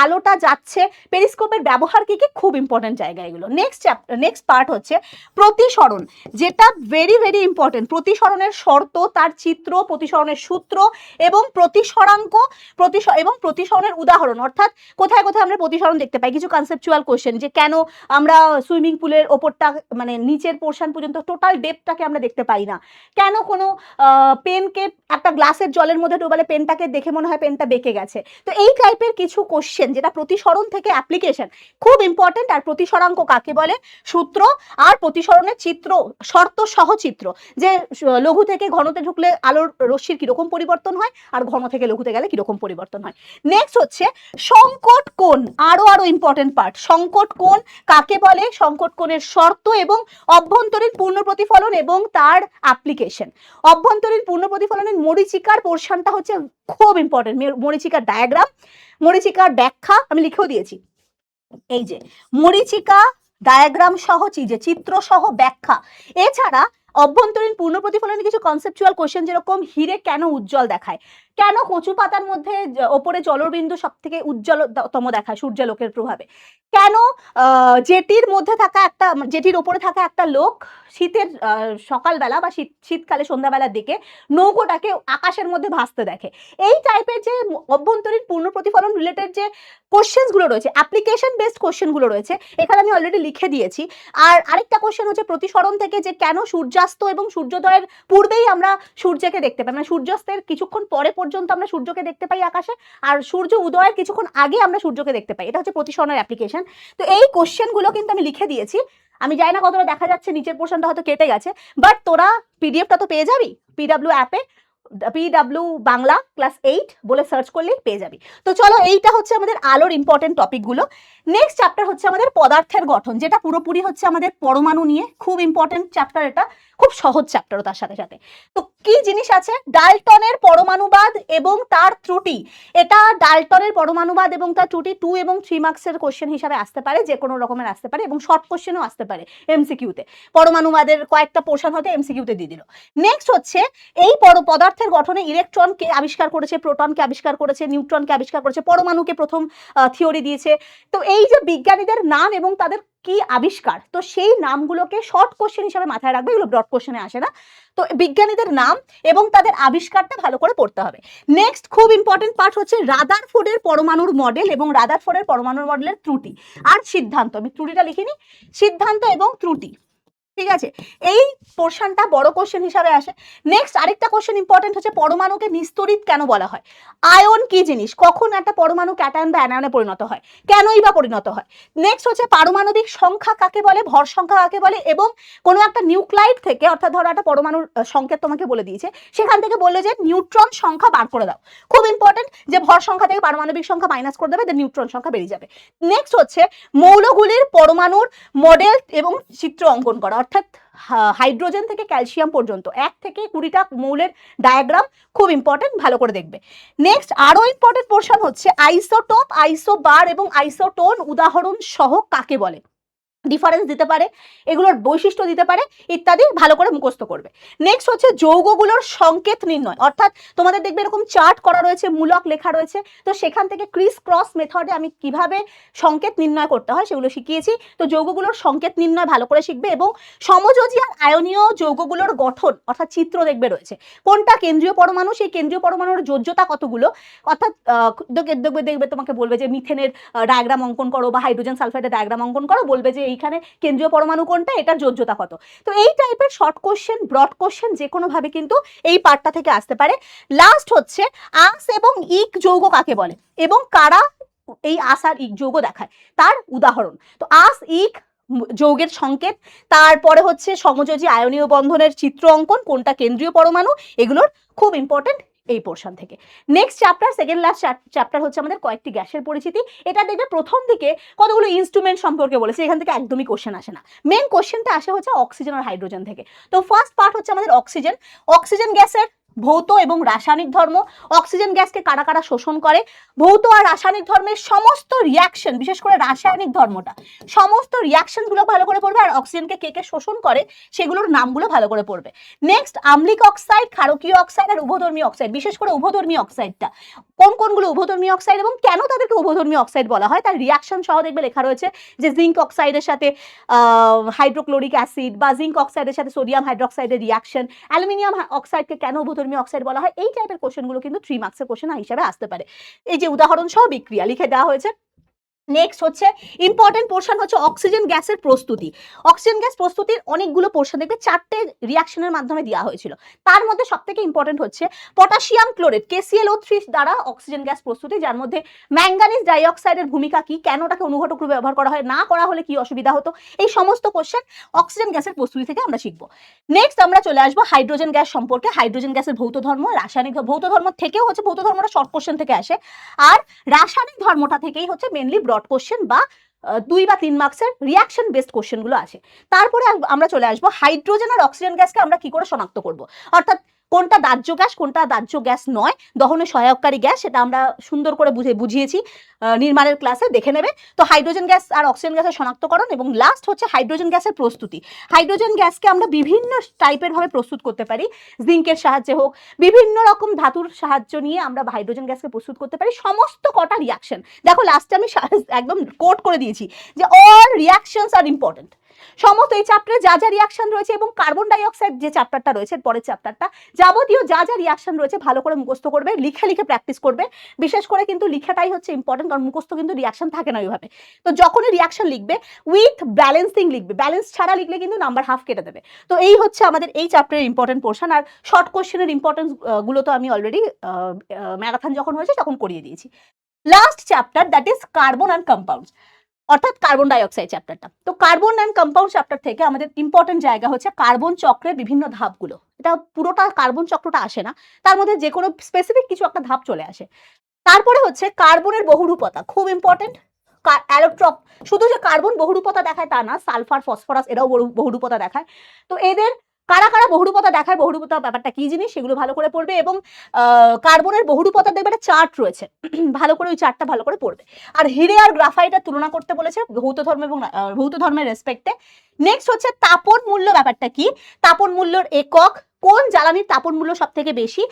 S2: আলোটা যাচ্ছে পেরিস্কোপের ব্যবহার কি কি, খুব ইম্পর্টেন্ট জায়গা এগুলো। নেক্সট চ্যাপ্টার নেক্সট পার্ট হচ্ছে প্রতিসরণ, যেটা ভেরি ভেরি ইম্পর্টেন্ট প্রতিসরণের শর্ত, তার চিত্র, প্রতিসরণের সূত্র এবং প্রতিসরাঙ্ক, প্রতিস, এবং প্রতিসরণের উদাহরণ। অর্থাৎ কোথায় কোথায় আমরা প্রতিসরণ দেখতে পাই? কিছু কনসেপচুয়াল কোশ্চেন যে কেন আমরা সুইমিং পুলের ওপরটা মানে নিচের পোর্শন পর্যন্ত টোটাল ডেপটাকে আমরা দেখতে পাই। না। কেন কোনো পেনকে একটা গ্লাসের জলের মধ্যে ডোবালে পেনটাকে দেখে মনে হয় পেনটা বেঁকে গেছে। তো এই টাইপের কিছু কোশ্চেন যেটা প্রতিসরণ থেকে অ্যাপ্লিকেশন খুব ইম্পর্টেন্ট আর প্রতিসরাঙ্ক কাকে বলে? সূত্র আর প্রতিসরণের চিত্র, শর্ত সহ চিত্র। যে লঘু থেকে ঘনতে ঢুকলে আলোর রশ্মির কীরকম পরিবর্তন হয় আর ঘন থেকে লঘুতে গেলে কীরকম পরিবর্তন হয়। নেক্সট হচ্ছে সংকট কোণ, আরও আরও ইম্পর্টেন্ট পার্ট সংকট কোণ কাকে বলে? সংকট কোণের শর্ত এবং অভ্যন্তরীণ পূর্ণ প্রতিফলন এবং তার অ্যাপ্লিকেশন অভ্যন্তরীণ পূর্ণ প্রতিফলনের মরিচিকার পোর্শনটা হচ্ছে খুব ইম্পর্টেন্ট মরিচিকার ডায়াগ্রাম মরিচিকার ব্যাখ্যা আমি লিখেও দিয়েছি। এই যে, মরিচিকা ডায়াগ্রাম সহ যে, চিত্র সহ ব্যাখ্যা। এছাড়া অভ্যন্তরীণ পূর্ণ প্রতিফলনের কিছু কনসেপচুয়াল কোশ্চেন যেরকম, হিরে কেন উজ্জ্বল দেখায়? কেন কচু পাতার মধ্যে ওপরে জলবিন্দু সব থেকে উজ্জ্বলতম দেখায় সূর্যালোকের প্রভাবে? কেন জেটির মধ্যে থাকা একটা জেটির ওপরে থাকা একটা লোক শীতের সকালবেলা বা শীত, শীতকালে সন্ধ্যাবেলার দিকে নৌকোটাকে আকাশের মধ্যে ভাসতে দেখে। এই টাইপের যে অভ্যন্তরীণ পূর্ণ প্রতিফলন রিলেটেড যে কোশ্চেন্সগুলো রয়েছে অ্যাপ্লিকেশন বেসড কোশ্চেনগুলো রয়েছে, এখানে আমি অলরেডি লিখে দিয়েছি। আর আরেকটা কোশ্চেন হচ্ছে প্রতিসরণ থেকে যে কেন সূর্যাস্ত এবং সূর্যোদয়ের পূর্বেই আমরা সূর্যকে দেখতে পাই। মানে সূর্যাস্তের কিছুক্ষণ পরে পর্যন্ত আমরা সূর্যকে দেখতে পাই আকাশে, আর সূর্য উদয়ের কিছুক্ষণ আগে আমরা সূর্যকে দেখতে পাই। এটা হচ্ছে প্রতিসনের অ্যাপ্লিকেশন তো এই কোশ্চেনগুলো কিন্তু আমি লিখে দিয়েছি। আমি জানি না কতটা দেখা যাচ্ছে, নিচের পোর্শনটা হয়তো কেটে গেছে বাট তোরা পিডিএফটা তো পেয়ে যাবি। পিডাব্লিউ অ্যাপে পিডাব্লিউ বাংলা ক্লাস এইট বলে সার্চ করলেই পেয়ে যাবি। তো চলো এইটা হচ্ছে আমাদের আলোর ইম্পর্টেন্ট টপিকগুলো নেক্সট চ্যাপ্টার হচ্ছে আমাদের পদার্থের গঠন, যেটা পুরোপুরি হচ্ছে আমাদের পরমাণু নিয়ে। খুব ইম্পর্টেন্ট চ্যাপ্টার এটা, খুব সহজ চ্যাপ্টারও তার সাথে সাথে। তো কি জিনিস আছে? ডালটনের পরমাণুবাদ এবং তার ত্রুটি। এটা ডালটনের পরমাণুবাদ এবং তার ত্রুটি টু এবং থ্রি মার্কসের কোশ্চেন হিসাবে আসতে পারে যে কোনো রকমের আসতে পারে এবং শর্ট কোশ্চেনও আসতে পারে এমসিকিউতে পরমাণুবাদের কয়েকটা পোর্শন হতে এমসিকিউতে দিয়ে দিল। নেক্সট হচ্ছে এই পর পদার্থের গঠনে ইলেকট্রনকে আবিষ্কার করেছে, প্রোটনকে আবিষ্কার করেছে, নিউট্রনকে আবিষ্কার করেছে, পরমাণুকে প্রথম থিওরি দিয়েছে। তো এই যে বিজ্ঞানীদের নাম এবং তাদের কি আবিষ্কার, তো সেই নামগুলোকে শর্ট কোশ্চেন হিসাবে মাথায় রাখবে, এগুলো ব্রড কোশ্চেনে আসে না। তো বিজ্ঞানীদের নাম এবং তাদের আবিষ্কারটা ভালো করে পড়তে হবে। নেক্সট খুব ইম্পর্টেন্ট পার্ট হচ্ছে রাদারফোর্ডের পরমাণুর মডেল এবং রাদারফোর্ডের পরমাণুর মডেলের ত্রুটি আর সিদ্ধান্ত। আমি ত্রুটিটা লিখিনি। সিদ্ধান্ত এবং ত্রুটি। ঠিক আছে? এই পোর্শনটা বড় কোশ্চেন হিসাবে আসে। নেক্সট আরেকটা কোশ্চেন ইম্পর্টেন্ট হচ্ছে পরমাণুকে নিস্তরিত কেন বলা হয়? আয়ন কি জিনিস? কখন একটা পরমাণু ক্যাটায়ন বা অ্যানায়নে পরিণত হয়? কেনই বা পরিণত হয়? নেক্সট হচ্ছে পারমাণবিক সংখ্যা কাকে বলে? ভর সংখ্যা কাকে বলে? এবং কোনো একটা নিউক্লাইড থেকে, অর্থাৎ ধরো একটা পরমাণুর সংকেত তোমাকে বলে দিয়েছে, সেখান থেকে বললে যে নিউট্রন সংখ্যা বার করে দাও। খুব ইম্পর্টেন্ট যে ভর সংখ্যা থেকে পারমাণবিক সংখ্যা মাইনাস করে দেবে নিউট্রন সংখ্যা বেড়ে যাবে। নেক্সট হচ্ছে মৌলগুলির পরমাণুর মডেল এবং চিত্র অঙ্কন করা। অর্থাৎ হাইড্রোজেন থেকে ক্যালসিয়াম পর্যন্ত, এক থেকে কুড়িটা মৌলের ডায়াগ্রাম খুব ইম্পর্টেন্ট ভালো করে দেখবে। নেক্সট আরও ইম্পর্টেন্ট পোর্শন হচ্ছে আইসোটোপ আইসোবার এবং আইসোটোন উদাহরণ সহ কাকে বলে? ডিফারেন্স দিতে পারে, এগুলোর বৈশিষ্ট্য দিতে পারে, ইত্যাদি ভালো করে মুখস্থ করবে। নেক্সট হচ্ছে যৌগগুলোর সংকেত নির্ণয়। অর্থাৎ তোমাদের দেখবে এরকম চার্ট করা রয়েছে, মূলক লেখা রয়েছে। তো সেখান থেকে ক্রিস ক্রস মেথডে আমি কীভাবে সংকেত নির্ণয় করতে হয় সেগুলো শিখিয়েছি। তো যৌগগুলোর সংকেত নির্ণয় ভালো করে শিখবে এবং সমযোজী আর আয়নীয় যৌগগুলোর গঠন, অর্থাৎ চিত্র দেখবে রয়েছে। কোনটা কেন্দ্রীয় পরমাণু, সেই কেন্দ্রীয় পরমাণুর যোজ্যতা কতগুলো? অর্থাৎ দেখবে তোমাকে বলবে যে মিথেনের ডায়াগ্রাম অঙ্কন করো বা হাইড্রোজেন সালফাইডের ডায়াগ্রাম অঙ্কন করো, বলবে যে এইখানে কেন্দ্রীয় পরমাণু কোনটা? এটার যোজ্যতা কত? তো এই টাইপের শর্ট কোশ্চেন ব্রড কোশ্চেন যে কোনোভাবে কিন্তু এই পার্টটা থেকে আসতে পারে। লাস্ট হচ্ছে আস এবং ইক যৌগ কাকে বলে? এবং কারা এই আস আর ইক যৌগ দেখায়? তার উদাহরণ। তো আস ইক যৌগের সংকেত। তারপরে হচ্ছে সমযোজী আয়নীয় বন্ধনের চিত্র অঙ্কন, কোনটা কেন্দ্রীয় পরমাণু? এগুলোর খুব ইম্পর্টেন্ট এই পোর্শন থেকে। Next chapter second last chapter হচ্ছে আমাদের কয়েকটি গ্যাসের পরিচিতি। এটা দেখবে প্রথম দিকে কতগুলো ইনস্ট্রুমেন্ট সম্পর্কে বলেছে, এখান থেকে একদমই কোশ্চেন আসে না। মেন কোশ্চেনটা আসে হচ্ছে অক্সিজেন আর হাইড্রোজেন থেকে। তো ফার্স্ট পার্ট হচ্ছে আমাদের অক্সিজেন অক্সিজেন গ্যাসের ভৌত এবং রাসায়নিক ধর্ম অক্সিজেন গ্যাসকে কারা কারা শোষণ করে? ভৌত আর রাসায়নিক ধর্মের সমস্ত রিয়াকশন বিশেষ করে রাসায়নিক ধর্মটা, সমস্ত রিয়াকশনগুলো ভালো করে পড়বে আর অক্সিজেনকে কে কে শোষণ করে সেগুলোর নামগুলো ভালো করে পড়বে। নেক্সট আম্লিক অক্সাইড ক্ষারকীয় অক্সাইড আর উভধর্মী অক্সাইড বিশেষ করে উভধর্মী অক্সাইডটা কোন কোনগুলো উভধর্মী অক্সাইড এবং কেন তাদেরকে উভধর্মী অক্সাইড বলা হয়? তার রিয়াকশন সহ দেখবে লেখা রয়েছে যে জিঙ্ক অক্সাইডের সাথে হাইড্রোক্লোরিক অ্যাসিড বা জিঙ্ক অক্সাইডের সাথে সোডিয়াম হাইড্রোক্সাইডের রিয়াকশন অ্যালুমিনিয়াম অক্সাইডকে কেন উভধর্মী অক্সাইড বলা হয়? এই টাইপের কোশ্চেনগুলো কিন্তু থ্রি মার্ক্সের কোশ্চেন হিসাবে আসতে পারে। এই যে উদাহরণ সহ বিক্রিয়া লিখে দেওয়া হয়েছে। নেক্সট হচ্ছে ইম্পর্টেন্ট পোর্শন হচ্ছে অক্সিজেন গ্যাসের প্রস্তুতি। অক্সিজেন গ্যাস প্রস্তুতির অনেকগুলো পোর্শন দেখবে চারটে রিয়াকশনের মাধ্যমে দেওয়া হয়েছিল। তার মধ্যে সব থেকে ইম্পর্টেন্ট হচ্ছে পটাশিয়াম ক্লোরেট কেসিএলও থ্রি দ্বারা অক্সিজেন গ্যাস প্রস্তুতি, যার মধ্যে ম্যাঙ্গানিজ ডাইঅক্সাইডের ভূমিকা কি, কেন ওটাকে অনুঘটক রূপে ব্যবহার করা হয়, না করা হলে কি অসুবিধা হতো, এই সমস্ত কোশ্চেন অক্সিজেন গ্যাসের প্রস্তুতি থেকে আমরা শিখব। নেক্সট আমরা চলে আসব হাইড্রোজেন গ্যাস সম্পর্কে। হাইড্রোজেন গ্যাসের ভৌত ধর্ম, রাসায়নিক ভৌত ধর্ম থেকেও হচ্ছে ভৌত ধর্মটা শর্ট কোশ্চেন থেকে আসে। আর রাসায়নিক ধর্মটা থেকেই হচ্ছে মেনলি কোশ্চেন বা দুই বা তিন মার্কসের রিয়াকশন বেসড কোশ্চেনগুলো আসে। তারপরে আমরা চলে আসব হাইড্রোজেন আর অক্সিজেন গ্যাসকে আমরা কি করে শনাক্ত করব? অর্থাৎ কোনটা দাহ্য গ্যাস, কোনটা দাহ্য গ্যাস নয়, দহনে সহায়ককারী গ্যাস, সেটা আমরা সুন্দর করে বুঝে, বুঝিয়েছি নির্মাণের ক্লাসে, দেখে নেবে। তো হাইড্রোজেন গ্যাস আর অক্সিজেন গ্যাসের শনাক্তকরণ এবং লাস্ট হচ্ছে হাইড্রোজেন গ্যাসের প্রস্তুতি। হাইড্রোজেন গ্যাসকে আমরা বিভিন্ন টাইপের ভাবে প্রস্তুত করতে পারি জিঙ্কের সাহায্যে হোক, বিভিন্ন রকম ধাতুর সাহায্য নিয়ে আমরা হাইড্রোজেন গ্যাসকে প্রস্তুত করতে পারি, সমস্ত কটা রিয়াকশন দেখো লাস্টে আমি একদম কোট করে দিয়েছি যে অল রিয়াকশনস আর ইম্পর্টেন্ট সমস্ত এই চ্যাপ্টারে যা যা রিয়াকশন রয়েছে এবং কার্বন ডাই অক্সাইড যে চ্যাপ্টারটা রয়েছে পরের চ্যাপ্টারটা যাবতীয় যা যা রিয়াকশন রয়েছে ভালো করে মুখস্থ করবে, লিখে লিখে প্র্যাকটিস করবে। বিশেষ করে কিন্তু লিখাটাই হচ্ছে ইম্পর্টেন্ট কারণ মুখস্থ কিন্তু রিয়াকশন থাকে না ওইভাবে। তো যখনই রিয়াকশন লিখবে উইথ ব্যালেন্সিং লিখবে। ব্যালেন্স ছাড়া লিখলে কিন্তু নাম্বার হাফ কেটে দেবে। তো এই হচ্ছে আমাদের এই চ্যাপ্টারের ইম্পর্টেন্ট পোর্শন আর শর্ট কোশ্চেনের ইম্পর্টেন্সগুলো তো আমি অলরেডি ম্যারাথন যখন হয়েছে তখন করিয়ে দিয়েছি। Last chapter that is carbon and compounds অর্থাৎ কার্বন ডাইঅক্সাইড চ্যাপ্টারটা তো কার্বন অ্যান্ড কম্পাউন্ড চ্যাপ্টার থেকে আমাদের ইম্পর্টেন্ট জায়গা হচ্ছে কার্বন চক্রের বিভিন্ন ধাপগুলো। এটা পুরোটা কার্বন চক্রটা আসে না, তার মধ্যে যে কোনো স্পেসিফিক কিছু একটা ধাপ চলে আসে। তারপরে হচ্ছে কার্বনের বহুরূপতা, খুব ইম্পর্টেন্ট অ্যালোট্রপ শুধু যে কার্বন বহুরূপতা দেখায় তা না সালফার ফসফরাস এরাও বহু- বহুরূপতা দেখায়। তো এদের কারা কারা বহুরূপতা দেখায়, বহুরূপতা ব্যাপারটা কি জিনিস সেগুলো ভালো করে পড়বে এবং কার্বনের বহুরূপতা দেখবে একটা চার্ট রয়েছে। ভালো করে ওই চার্টটা ভালো করে পড়বে। আর হিরে আর গ্রাফাইটের তুলনা করতে বলেছে ভৌত ধর্ম এবং ভৌত ধর্মের রেসপেক্টে নেক্সট হচ্ছে তাপন মূল্য ব্যাপারটা কি? তাপন মূল্যর একক কোন জ্বালানির তাপন মূল্য সব থেকে বেশি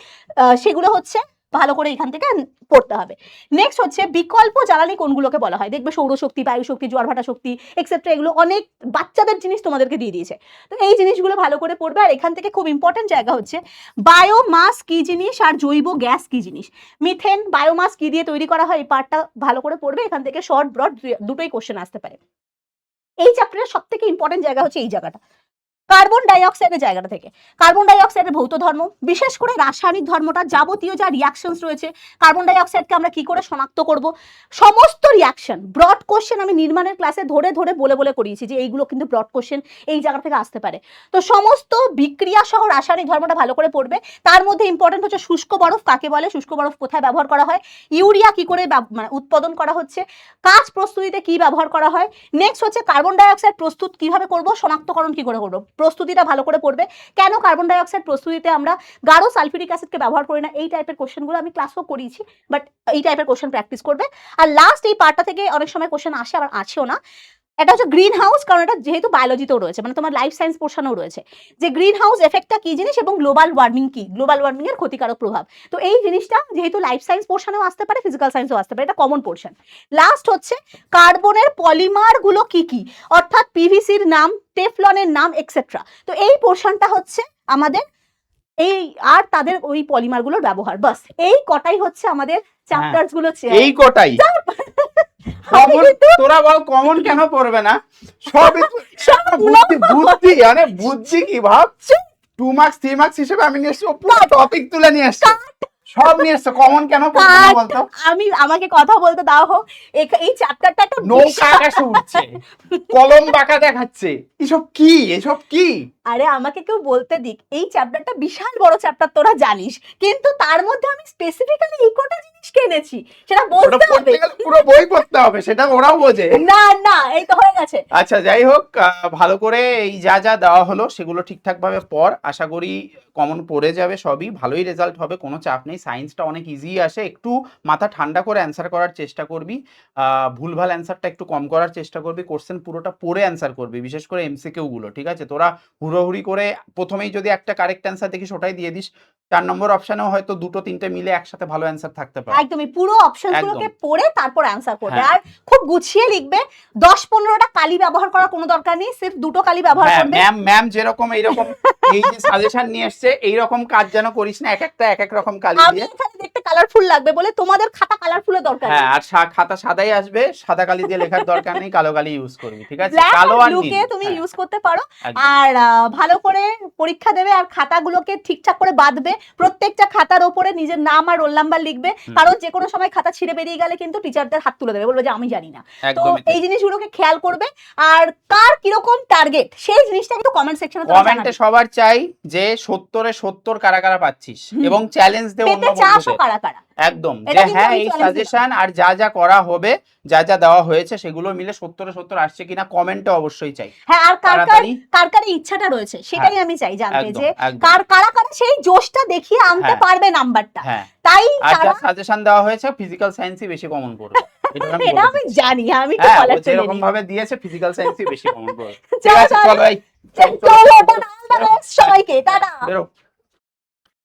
S2: সেগুলো হচ্ছে ভালো করে এখান থেকে পড়তে হবে। নেক্সট হচ্ছে বিকল্প জ্বালানি কোনগুলোকে বলা হয়? দেখবে সৌরশক্তি বায়ু শক্তি জোয়ারভাটা শক্তি এক্সেট্রা এগুলো অনেক বাচ্চাদের জিনিস তোমাদেরকে দিয়ে দিয়েছে। তো এই জিনিসগুলো ভালো করে পড়বে আর এখান থেকে খুব ইম্পর্টেন্ট জায়গা হচ্ছে বায়োমাস কি জিনিস আর জৈব গ্যাস কি জিনিস। মিথেন বায়োমাস কি দিয়ে তৈরি করা হয়? এই পার্টটা ভালো করে পড়বে, এখান থেকে শর্ট ব্রড দুটোই কোশ্চেন আসতে পারে। এই চ্যাপ্টারের সব থেকে ইম্পর্টেন্ট জায়গা হচ্ছে এই জায়গাটা। কার্বন ডাইঅক্সাইডের জায়গাটা থেকে। কার্বন ডাইঅক্সাইডের ভৌত ধর্ম, বিশেষ করে রাসায়নিক ধর্মটা যাবতীয় যা রিয়াকশনস রয়েছে কার্বন ডাইঅক্সাইডকে আমরা কি করে শনাক্ত করব? সমস্ত রিয়াকশন ব্রড কোশ্চেন আমি নির্মাণের ক্লাসে ধরে ধরে বলে বলে করিয়েছি যে এইগুলো কিন্তু ব্রড কোশ্চেন এই জায়গা থেকে আসতে পারে। তো সমস্ত বিক্রিয়া সহ রাসায়নিক ধর্মটা ভালো করে পড়বে। তার মধ্যে ইম্পর্টেন্ট হচ্ছে শুষ্ক বরফ, কাকে বলে? শুষ্ক বরফ কোথায় ব্যবহার করা হয়? ইউরিয়া কি করে মানে উৎপাদন করা হচ্ছে? কাজ প্রস্তুতিতে কি ব্যবহার করা হয়? নেক্সট হচ্ছে কার্বন ডাইঅক্সাইড প্রস্তুত কীভাবে করব? শনাক্তকরণ কি করে করব? প্রস্তুতিটা ভালো করে পড়বে। কেন কার্বন ডাইঅক্সাইড প্রস্তুতিতে আমরা গাঢ় সালফিউরিক অ্যাসিডকে ব্যবহার করি না? এই টাইপের কোশ্চেনগুলো আমি ক্লাসও করিয়েছি বাট এই টাইপের কোশ্চেন প্র্যাকটিস করবে। আর লাস্ট এই পার্টটা থেকে অনেক সময় কোশ্চেন আসে, আবার আছেও না। এটা হচ্ছে গ্রিন হাউস কারণ এটা যেহেতু বায়োলজিতেও রয়েছে মানে তোমার লাইফ সায়েন্স পোর্শনেও রয়েছে। যে গ্রিন হাউস এফেক্টটা কি জিনিস এবং গ্লোবাল ওয়ার্মিং কি? গ্লোবাল ওয়ার্মিং এর ক্ষতিকারক প্রভাব। তো এই জিনিসটা যেহেতু লাইফ সায়েন্স পোর্শনেও আসতে পারে ফিজিক্যাল সায়েন্সও আসতে পারে এটা কমন পোর্শন লাস্ট হচ্ছে কার্বনের পলিমারগুলো কি কি? অর্থাৎ পিভিসির নাম টেফলনের নাম এক্সেট্রা তো এই পোর্শনটা হচ্ছে আমাদের এই আর তাদের ওই পলিমারগুলোর ব্যবহার। বাস এই কটাই হচ্ছে আমাদের চ্যাপ্টার্সগুলো
S1: এই কটাই। কমন তোরা বল কমন কেন পড়বে না?
S2: সব
S1: বুদ্ধি বুদ্ধি মানে বুদ্ধি কি ভাব? টু মার্কস থ্রি মার্কস হিসেবে আমি নিয়ে এসছি টপিক তুলে নিয়ে এসছি। সব নিয়ে এসছে কমন কেন পড়বে না বলতো?
S2: আমি আমাকে কথা বলতে দাও হোক এই চ্যাপ্টারটা একটা
S1: নৌকা আকাশে উঠছে কলম বাঁকা দেখাচ্ছে। এসব কি? এসব কি?
S2: আরে আমাকে কেউ বলতে দিক এই চ্যাপ্টারটা বিশাল বড় চ্যাপ্টার তোরা জানিস। কিন্তু তার মধ্যে আমি স্পেসিফিক্যালি এই কটা জিনিস কিনেছি সেটা বলতে হবে।
S1: পুরো বই পড়তে হবে সেটা ওরাও বোঝে।
S2: না না এই তো হয়ে গেছে।
S1: আচ্ছা যাই হোক ভালো করে এই যা যা দেওয়া হলো সেগুলো ঠিকঠাক ভাবে পড়। আশা করি কমন পড়ে যাবে সবই ভালোই রেজাল্ট হবে কোনো চাপ নেই। সায়েন্সটা অনেক ইজি আসে একটু মাথা ঠান্ডা করে অ্যান্সার করার চেষ্টা করবি। আহ, ভুলভাল অ্যান্সারটা একটু কম করার চেষ্টা করবি কোশ্চেন পুরোটা পড়ে অ্যান্সার করবি বিশেষ করে এমসিকিউ গুলো ঠিক আছে? তোরা হুড়োহুড়ি করে প্রথমেই যদি একটা কারেক্ট অ্যান্সার দেখিস ওটাই দিয়ে দিস। চার নম্বর অপশনেও হয়তো দুটো তিনটে মিলে একসাথে ভালো অ্যান্সার থাকতে পারে।
S2: একদমই পুরো অপশনস গুলোকে
S1: একদম।
S2: পড়ে তারপর অ্যান্সার করবে।
S1: হ্যাঁ।
S2: আর খুব গুছিয়ে লিখবে দশ পনেরোটা কালি ব্যবহার করার কোনো দরকার নেই সির্ফ দুটো কালি ব্যবহার
S1: হ্যাঁ
S2: করবে।
S1: ম্যাম ম্যাম যেরকম এইরকম এই যে সাজেশন নিয়ে এসছে এইরকম কাজ যেন করিস না এক একটা এক এক রকম কালি
S2: আমি
S1: দিয়ে।
S2: এখানে দেখতে কালারফুল লাগবে বলে তোমাদের খাতা কালারফুলের দরকার
S1: হ্যাঁ আর খাতা সাদাই আসবে সাদা কালি দিয়ে লেখার দরকার নেই কালো কালি ইউজ করবি ঠিক আছে? কালো আর নীল
S2: তুমি
S1: হ্যাঁ,
S2: ইউজ করতে পারো। আর ভালো করে পরীক্ষা দেবে আর খাতাগুলোকে ঠিকঠাক করে বাঁধবে। প্রত্যেকটা খাতার ওপরে নিজের নাম আর রোল নাম্বার লিখবে। কারণ যে কোনো সময় খাতা ছিঁড়ে বেরিয়ে গেলে কিন্তু টিচারদের হাত তুলে দেবে। বলবে যে আমি জানি না। তো এই জিনিসগুলোকে খেয়াল করবে। আর কার কীরকম টার্গেট সেই জিনিসটা কিন্তু কমেন্ট সেকশনে
S1: কমেন্টে সবার চাই যে সত্তরে সত্তর কারা কারা পাচ্ছিস? এবং চ্যালেঞ্জ দে অন্য
S2: কারা কারা।
S1: একদম। যে হ্যাঁ এই সাজেশন আর যা যা করা হবে যা যা দেওয়া হয়েছে সেগুলো মিলে সত্তরে সত্তর আসছে কিনা কমেন্টে অবশ্যই চাই।
S2: হ্যাঁ আর কার কার কার কার ইচ্ছাটা রয়েছে সেটাই আমি চাই জানতে যে কার কারা কারা সেই জোশটা দেখিয়ে আনতে
S1: হ্যাঁ।
S2: পারবে নাম্বারটা।
S1: হ্যাঁ।
S2: তাই
S1: আর যা সাজেশন দেওয়া হয়েছে ফিজিক্যাল সায়েন্সই বেশি কমন পড়বে এটা আমি।
S2: জানি আমি তো
S1: হ্যাঁ
S2: কলার চলে
S1: যেরকম ভাবে দিয়েছে ফিজিক্যাল সায়েন্সই বেশি কমন পড়বে ঠিক
S2: চলো
S1: আছে চলো এই চল,
S2: সবাইকে টাটা।